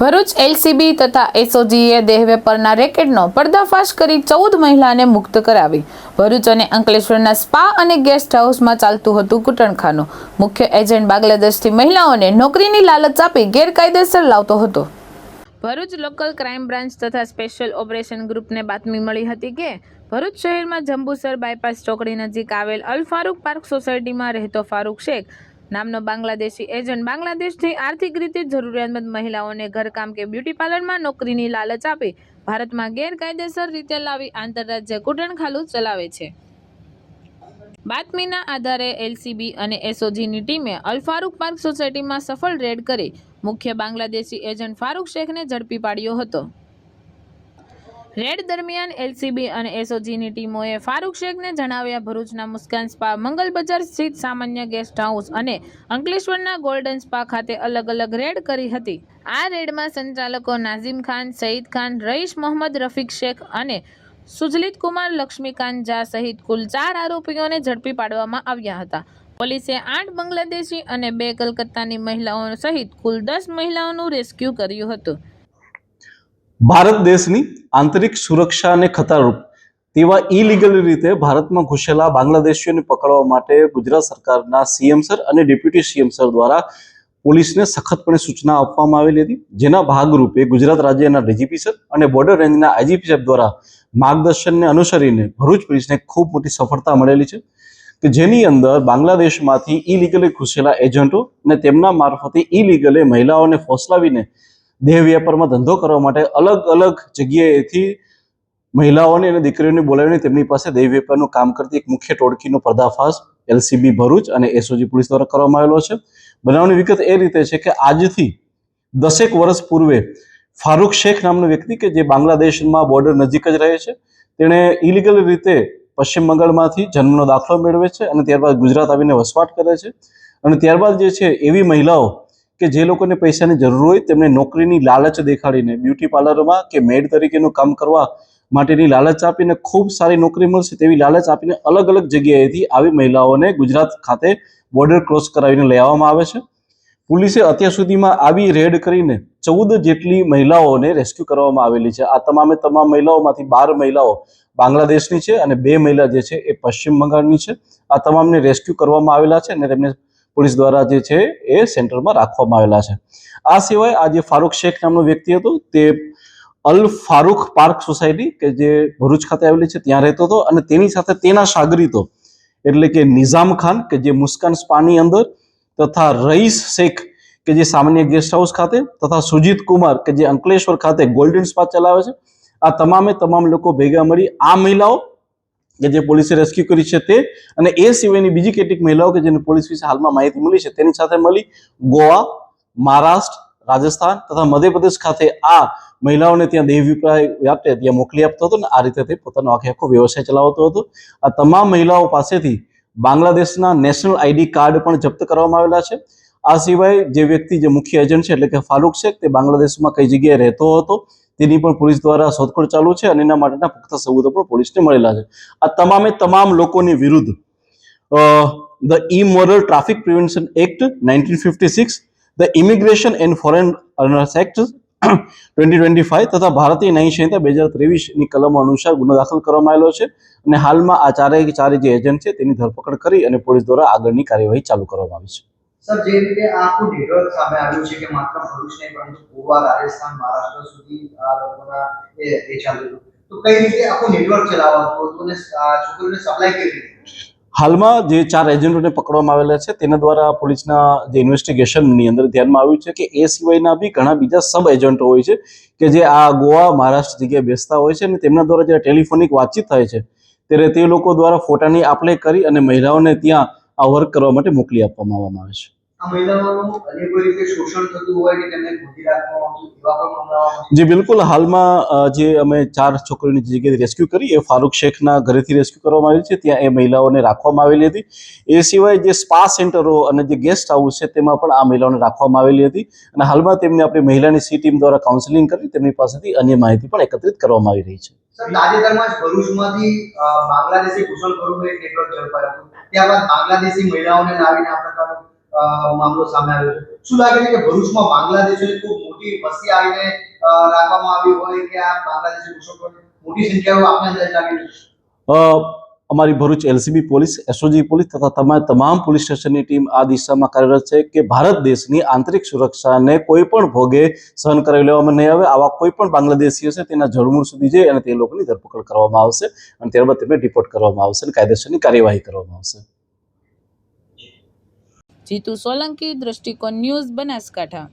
Bharuch LCB તથા એસઓજીએ દેહ વેપારના રેકેટનો પર્દાફાશ કરી ચૌદ મહિલાને મુક્ત કરાવી. ભરૂચ અને અંકલેશ્વરના સ્પા અને ગેસ્ટ હાઉસમાં ચાલતું હતું કુટણખાનું. મુખ્ય એજન્ટ બાંગ્લાદેશથી મહિલાઓને નોકરીની લાલચ આપી ગેરકાયદેસર લાવતો હતો. ભરૂચ લોકલ ક્રાઇમ બ્રાન્ચ તથા સ્પેશિયલ ઓપરેશન ગ્રુપને બાતમી મળી હતી કે, ભરૂચ શહેરમાં જંબુસર બાયપાસ ચોકડી નજીક આવેલ અલ ફારૂક પાર્ક સોસાયટીમાં રહેતો ફારૂક શેખ નામનો બાંગ્લાદેશી એજન્ટ. બાંગ્લાદેશથી આર્થિક રીતે જરૂરિયાતમંદ મહિલાઓને ઘરકામ કે બ્યુટી પાર્લરમાં નોકરીની લાલચ આપી ભારતમાં ગેરકાયદેસર રીતે લાવી આંતરરાજ્ય કૂટણખાલું ચલાવે છે. બાતમીના આધારે એલસીબી અને એસઓજીની ટીમે અલફારૂક પાર્ક સોસાયટીમાં સફળ રેડ કરી મુખ્ય બાંગ્લાદેશી એજન્ટ ફારૂક શેખને ઝડપી પાડ્યો હતો. રેડ દરમિયાન એલસીબી અને એસઓજીની ટીમોએ ફારૂક શેખને જણાવ્યા, ભરૂચના મુસ્કાન સ્પા મંગલ બજાર સ્થિત સામાન્ય ગેસ્ટ હાઉસ અને અંકલેશ્વરના ગોલ્ડન સ્પા ખાતે અલગ અલગ રેડ કરી હતી. આ રેડમાં સંચાલકો નાઝીમ ખાન, સઈદ ખાન, રઈશ મોહમ્મદ, રફીક શેખ અને સુજલિત કુમાર લક્ષ્મીકાંત ઝા સહિત કુલ ચાર આરોપીઓને ઝડપી પાડવામાં આવ્યા હતા. પોલીસે આઠ બાંગ્લાદેશી અને બે કલકત્તાની મહિલાઓ સહિત કુલ દસ મહિલાઓનું રેસ્ક્યુ કર્યું હતું. ભારત દેશની આંતરિક સુરક્ષાને ખતરારૂપ તેવા ઇલીગલ રીતે ભારતમાં ઘૂસેલા બાંગ્લાદેશીઓને પકડવા માટે ગુજરાત સરકારના સીએમ સર અને ડેપ્યુટી સીએમ સર દ્વારા પોલીસને સખતપણે સૂચના આપવામાં આવેલી હતી. જેના ભાગરૂપે ગુજરાત રાજ્યના ડીજીપી સર અને બોર્ડર રેન્જના આઈજીપી સાહેબ દ્વારા માર્ગદર્શનને અનુસરીને ભરૂચ પોલીસને ખૂબ મોટી સફળતા મળેલી છે કે જેની અંદર બાંગ્લાદેશમાંથી ઇલીગલી ઘૂસેલા એજન્ટો અને તેમના મારફતે ઇલીગલે મહિલાઓને ફોસલાવીને દેહ વ્યાપારમાં ધંધો કરવા માટે અલગ અલગ જગ્યાએથી મહિલાઓને અને દીકરીઓને બોલાવીને તેમની પાસે દેહ વ્યાપારનું કામ કરતી એક મુખ્ય ટોળકીનો પર્દાફાશ એલસીબી ભરૂચ અને એસઓજી પોલીસ દ્વારા કરવામાં આવેલો છે. બનાવની વિગત એ રીતે છે કે આજથી દસેક વર્ષ પૂર્વે ફારૂક શેખ નામનો વ્યક્તિ કે જે બાંગ્લાદેશમાં બોર્ડર નજીક જ રહે છે. તેણે ઇલીગલ રીતે પશ્ચિમ બંગાળમાંથી જન્મનો દાખલો મેળવે છે અને ત્યારબાદ ગુજરાત આવીને વસવાટ કરે છે. અને ત્યારબાદ જે છે એવી મહિલાઓ કે જે લોકોને પૈસાની જરૂર હોય તેમને નોકરીની લાલચ દેખાડીને બ્યુટી પાર્લરમાં કે મેડ તરીકેનું કામ કરવા માટેની લાલચ આપીને ખૂબ સારી નોકરી મળશે તેવી લાલચ આપીને અલગ અલગ જગ્યાએથી આવી મહિલાઓને ગુજરાત ખાતે બોર્ડર ક્રોસ કરાવીને લઈ આવવામાં આવે છે. પોલીસે અત્યાર સુધીમાં આવી રેડ કરીને ચૌદ જેટલી મહિલાઓને રેસ્ક્યુ કરવામાં આવેલી છે. આ તમામે તમામ મહિલાઓમાંથી બાર મહિલાઓ બાંગ્લાદેશની છે અને બે મહિલા જે છે એ પશ્ચિમ બંગાળની છે. આ તમામને રેસ્ક્યુ કરવામાં આવેલા છે અને તેમને પોલીસ દ્વારા જે છે એ સેન્ટરમાં રાખવામાં આવેલા છે. આ સિવાય આ જે ફારૂક શેખ નામનો વ્યક્તિ હતો, તે અલ ફારૂક પાર્ક સોસાયટી કે જે ભરૂચ ખાતે આવેલી છે, ત્યાં રહેતો હતો અને તેની સાથે તેના સાગરીતો એટલે કે નિઝામ ખાન કે જે મુસ્કાન સ્પાની અંદર તથા રઈસ શેખ કે જે સામાન્ય ગેસ્ટ હાઉસ ખાતે તથા સુજીત કુમાર કે જે અંકલેશ્વર ખાતે ગોલ્ડન સ્પા ચલાવે છે, આ તમામે તમામ લોકો ભેગા મળી આ મહિલાઓ કે જે પોલીસે રેસ્ક્યુ કરી છે તે અને એ સિવાયની બીજી કેટલીક મહિલાઓ કે જેને પોલીસ વિશે હાલમાં માહિતી મળી છે તેની સાથે મળી ગોવા, મહારાષ્ટ્ર, રાજસ્થાન તથા મધ્યપ્રદેશ ખાતે આ મહિલાઓને ત્યાં દેહ વિપ્રાય વ્યાપે ત્યાં મોકલી આપતો હતો ને આ રીતે તે પોતાનો આખે આખો વ્યવસાય ચલાવતો હતો. આ તમામ મહિલાઓ પાસેથી બાંગ્લાદેશના નેશનલ આઈડી કાર્ડ પણ જપ્ત કરવામાં આવેલા છે. આ સિવાય જે વ્યક્તિ જે મુખ્ય એજન્ટ છે એટલે કે ફારૂક શેખ તે બાંગ્લાદેશમાં કઈ જગ્યાએ રહેતો હતો તેની પણ પોલીસ દ્વારા શોધખોળ ચાલુ છે અને એના માટેના પુખ્તા સબૂતો પણ પોલીસને મળેલા છે. આ તમામે તમામ લોકોની વિરુદ્ધ the immoral traffic prevention act nineteen fifty six, the immigration and foreigners act twenty twenty five તથા ભારતીય ન્યાય સંહિતા બે હજાર ત્રેવીસની કલમ અનુસાર ગુનો દાખલ કરવામાં આવેલો છે અને હાલમાં આ ચારેય ચારે જે એજન્ટ છે તેની ધરપકડ કરી અને પોલીસ દ્વારા આગળની કાર્યવાહી ચાલુ કરવામાં આવી છે. સર, જે રીતે આખું નેટવર્ક સામે આવ્યું છે કે માત્ર ભરૂચ નહીં, પરંતુ ગોવા, રાજસ્થાન, મહારાષ્ટ્ર સુધી આ લોકોના એ એ ચાલ્યું તો કઈ રીતે આખું નેટવર્ક ચલાવવાનું? હતું છોકરીઓને સપ્લાય કેવી રીતે હાલમાં જે ચાર એજન્ટોને પકડવામાં આવેલા છે, તેના દ્વારા પોલીસના જે ઇન્વેસ્ટિગેશનની અંદર ધ્યાનમાં આવ્યું છે કે એ સિવાયના બી ઘણા બીજા સબ એજન્ટો હોય છે કે જે આ ગોવા, મહારાષ્ટ્ર જગ્યાએ બેસતા હોય છે અને તેમના દ્વારા જ્યારે ટેલિફોનિક વાતચીત થાય છે, ત્યારે તે લોકો દ્વારા ફોટાની આપલે કરી અને મહિલાઓને ત્યાં આ વર્ક કરવા માટે મોકલી આપવામાં આવવામાં આવે છે? જી બિલકુલ. હાલમાં જે અમે ચાર છોકરીઓની જે જગ્યાએ રેસ્ક્યુ કરી એ ફારૂક શેખના ઘરેથી રેસ્ક્યુ કરવામાં આવી છે. ત્યાં એ મહિલાઓને રાખવામાં આવેલી હતી. એ સિવાય જે સ્પા સેન્ટરો અને જે ગેસ્ટ હાઉસ છે તેમાં પણ આ મહિલાઓને રાખવામાં આવેલી હતી. અને હાલમાં તેમને આપણી મહિલાની સી ટીમ દ્વારા કાઉન્સેલિંગ કરી તેમની પાસેથી અન્ય માહિતી પણ એકત્રિત કરવામાં આવી રહી છે. તાજેતરમાં જ ભરૂચમાંથી બાંગ્લાદેશી ઘૂસણખોરોનું એક નેટવર્ક ઝડપાયું ત્યારબાદ બાંગ્લાદેશી મહિલાઓને લાવીને આ પ્રકારનો મામલો સામે આવ્યો છે. શું લાગે છે કે ભરૂચમાં બાંગ્લાદેશીઓની ખૂબ મોટી વસ્તી આવીને રાખવામાં આવી હોય કે આ બાંગ્લાદેશી ઘૂસણખોરી મોટી સંખ્યામાં આપણે લાગે છે? અમારી Bharuch LCB police SOG police તથા તમામ તમામ પોલીસ સ્ટેશનની ટીમ આ દિશામાં કાર્યરત છે કે ભારત દેશની આંતરિક સુરક્ષાને કોઈ પણ ભોગે સહન કરાવી લેવામાં નહીં આવે. આવા કોઈ પણ બાંગ્લાદેશી હશે તેના જળમૂળ સુધી જઈ અને તે લોકોની ધરપકડ કરવામાં આવશે અને ત્યારબાદ તેમને ડિપોર્ટ કરવામાં આવશે અને કાયદેસરની કાર્યવાહી કરવામાં આવશે. જીતુ સોલંકી, દ્રષ્ટિકોણ ન્યૂઝ બનાસકાંઠા.